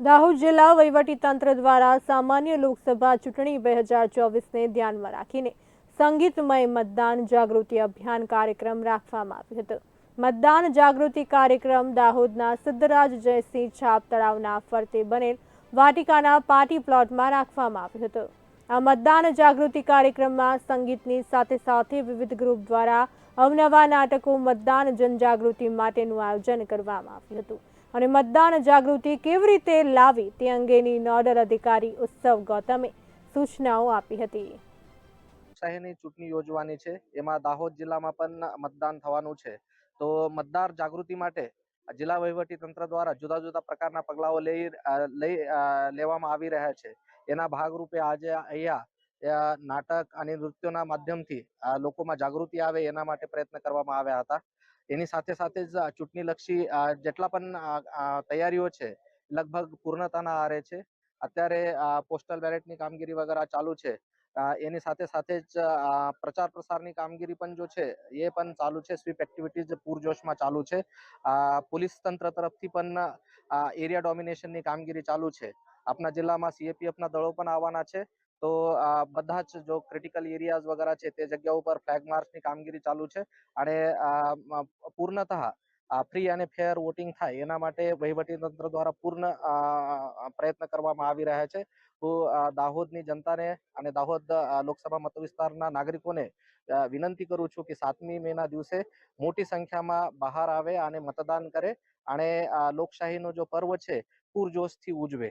દાહોદ જિલ્લા વહીવટીતંત્ર દ્વારા સામાન્ય લોકસભા ચૂંટણી બે હજાર ચોવીસને ધ્યાનમાં રાખીને સંગીતમય મતદાન જાગૃતિ અભિયાન કાર્યક્રમ રાખવામાં આવ્યો હતો. મતદાન જાગૃતિ કાર્યક્રમ દાહોદના સિદ્ધરાજ જયસિંહ છાપ તળાવના ફરતે બનેલ વાટિકાના પાર્ટી પ્લોટમાં રાખવામાં આવ્યો હતો. આ મતદાન જાગૃતિ કાર્યક્રમમાં સંગીતની સાથે સાથે વિવિધ ગ્રુપ દ્વારા અવનવા નાટકો, મતદાન, જનજાગૃતિ માટેનું આયોજન કરવામાં આવ્યું હતું. અને મતદાન જાગૃતિ કેવી રીતે લાવી તે અંગેની નોડલ અધિકારી ઉત્સવ ગૌતમે સૂચનાઓ આપી હતી. લોકશાહીની ચૂંટણી યોજવાની છે. એમાં દાહોદ જિલ્લામાં પણ મતદાન થવાનું છે. તો મતદાર જાગૃતિ માટે જિલ્લા વહીવટી તંત્ર દ્વારા જુદા જુદા પ્રકારના પગલાઓ લઈ લઈ લેવામાં આવી રહ્યા છે. એના ભાગરૂપે આજે અહીંયા નાટક અને નૃત્યોના માધ્યમથી લોકોમાં જાગૃતિ આવે એના માટે પ્રયત્ન કરવામાં આવ્યા હતા. એની સાથે સાથે જ ચૂંટણીલક્ષી જેટલા પણ તૈયારીઓ છે, લગભગ પૂર્ણતાના આરે છે. અત્યારે પોસ્ટલ બેલેટની કામગીરી વગેરે ચાલુ છે. એની સાથે સાથે જ પ્રચાર પ્રસારની કામગીરી પણ જો છે, એ પણ ચાલુ છે. સ્વીપ એક્ટિવિટીઝ પૂરજોશમાં ચાલુ છે. પોલીસ તંત્ર તરફથી પણ એરિયા ડોમિનેશનની કામગીરી ચાલુ છે. આપના જિલ્લામાં સીએપીએફના દળો પણ આવવાના છે. તો બધા જ જો ક્રિટિકલ એરિયાઝ વગેરે છે તે જગ્યા ઉપર ફ્લેગ માર્ચની કામગીરી ચાલુ છે અને પૂર્ણતઃ ફ્રી અને ફેર વોટિંગ થાય એના માટે વહીવટીતંત્ર દ્વારા પૂર્ણ પ્રયત્ન કરવામાં આવી રહ્યા છે. હું દાહોદની જનતાને અને દાહોદ લોકસભા મત વિસ્તારના નાગરિકોને વિનંતી કરું છું કે સાતમી મે ના દિવસે મોટી સંખ્યામાં બહાર આવે અને મતદાન કરે અને લોકશાહીનો જો પર્વ છે પૂરજોશથી ઉજવે.